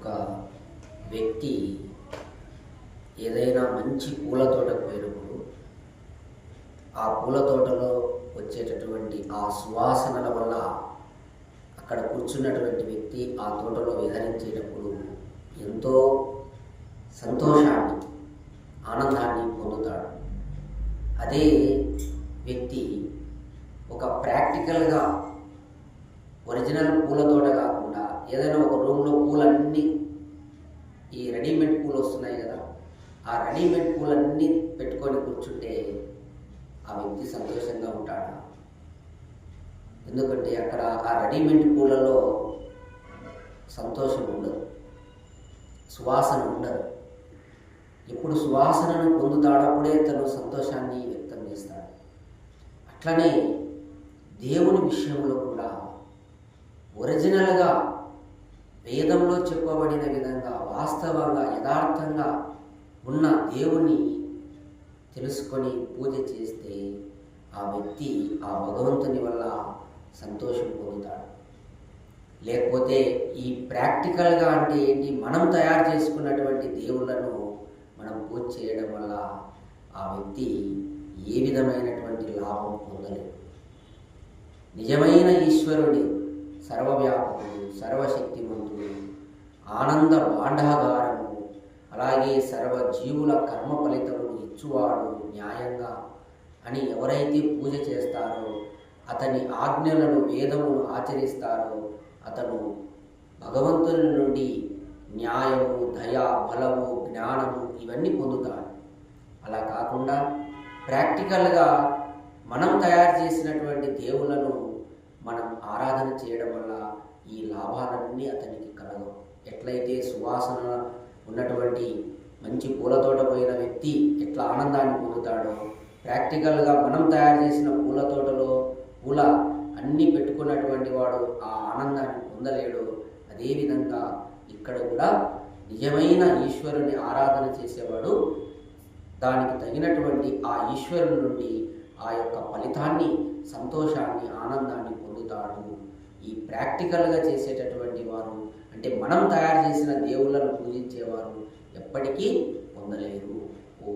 ఒక వ్యక్తి ఏదైనా మంచి పూల తోటకు పోయినప్పుడు ఆ పూల తోటలో వచ్చేటటువంటి ఆ సువాసనల వల్ల అక్కడ కూర్చున్నటువంటి వ్యక్తి ఆ తోటలో విహరించేటప్పుడు ఎంతో సంతోషాన్ని ఆనందాన్ని పొందుతాడు. అదే వ్యక్తి ఒక ప్రాక్టికల్గా ఒరిజినల్ పూల తోట కాకుండా ఏదైనా ఒక పూలన్నీ ఈ రెడీమేడ్ పూలు వస్తున్నాయి కదా ఆ రెడీమేడ్ పూలన్నీ పెట్టుకొని కూర్చుంటే ఆ వ్యక్తి సంతోషంగా ఉంటాడా? ఎందుకంటే అక్కడ ఆ రెడీమేడ్ పూలలో సంతోషం ఉండదు సువాసన ఉండదు. ఎప్పుడు సువాసనను పొందుతాడప్పుడే తను సంతోషాన్ని వ్యక్తం చేస్తాడు. అట్లనే దేవుని విషయంలో కూడా ఒరిజినల్గా వేదంలో చెప్పబడిన విధంగా వాస్తవంగా యథార్థంగా ఉన్న దేవుణ్ణి తెలుసుకొని పూజ చేస్తే ఆ వ్యక్తి ఆ భగవంతుని వల్ల సంతోషం పొందుతాడు. లేకపోతే ఈ ప్రాక్టికల్గా అంటే ఏంటి? మనం తయారు చేసుకున్నటువంటి దేవుళ్ళను మనం పూజ చేయడం వల్ల ఆ వ్యక్తి ఏ విధమైనటువంటి లాభం పొందలేదు. నిజమైన ఈశ్వరుడి సర్వవ్యాప సర్వశక్తిమంతుడు ఆనంద భాండాగారము అలాగే సర్వజీవుల కర్మ ఫలితమును ఇచ్చువాడు న్యాయంగా అని ఎవరైతే పూజ చేస్తారో అతని ఆజ్ఞలను వేదమును ఆచరిస్తారో అతను భగవంతుని నుండి న్యాయము దయ బలము జ్ఞానము ఇవన్నీ పొందుతాడు. అలా కాకుండా ప్రాక్టికల్గా మనం తయారు చేసినటువంటి దేవులను మనం ఆరాధన చేయడం వల్ల ఈ లాభాలన్నీ అతనికి కలగవు ఎట్లయితే సువాసన ఉన్నటువంటి మంచి పూల తోట పోయిన వ్యక్తి ఎట్లా ఆనందాన్ని పొందుతాడో ప్రాక్టికల్గా మనం తయారు చేసిన పూల తోటలో పూల అన్నీ పెట్టుకున్నటువంటి వాడు ఆ ఆనందాన్ని పొందలేడు. అదేవిధంగా ఇక్కడ కూడా నిజమైన ఈశ్వరుని ఆరాధన చేసేవాడు దానికి తగినటువంటి ఆ ఈశ్వరుని నుండి ఆ యొక్క ఫలితాన్ని సంతోషాన్ని ఆనందాన్ని పొందుతాడు. ఈ ప్రాక్టికల్గా చేసేటటువంటి వారు అంటే మనం తయారు చేసిన దేవుళ్ళను పూజించేవారు ఎప్పటికీ పొందలేరు. ఓ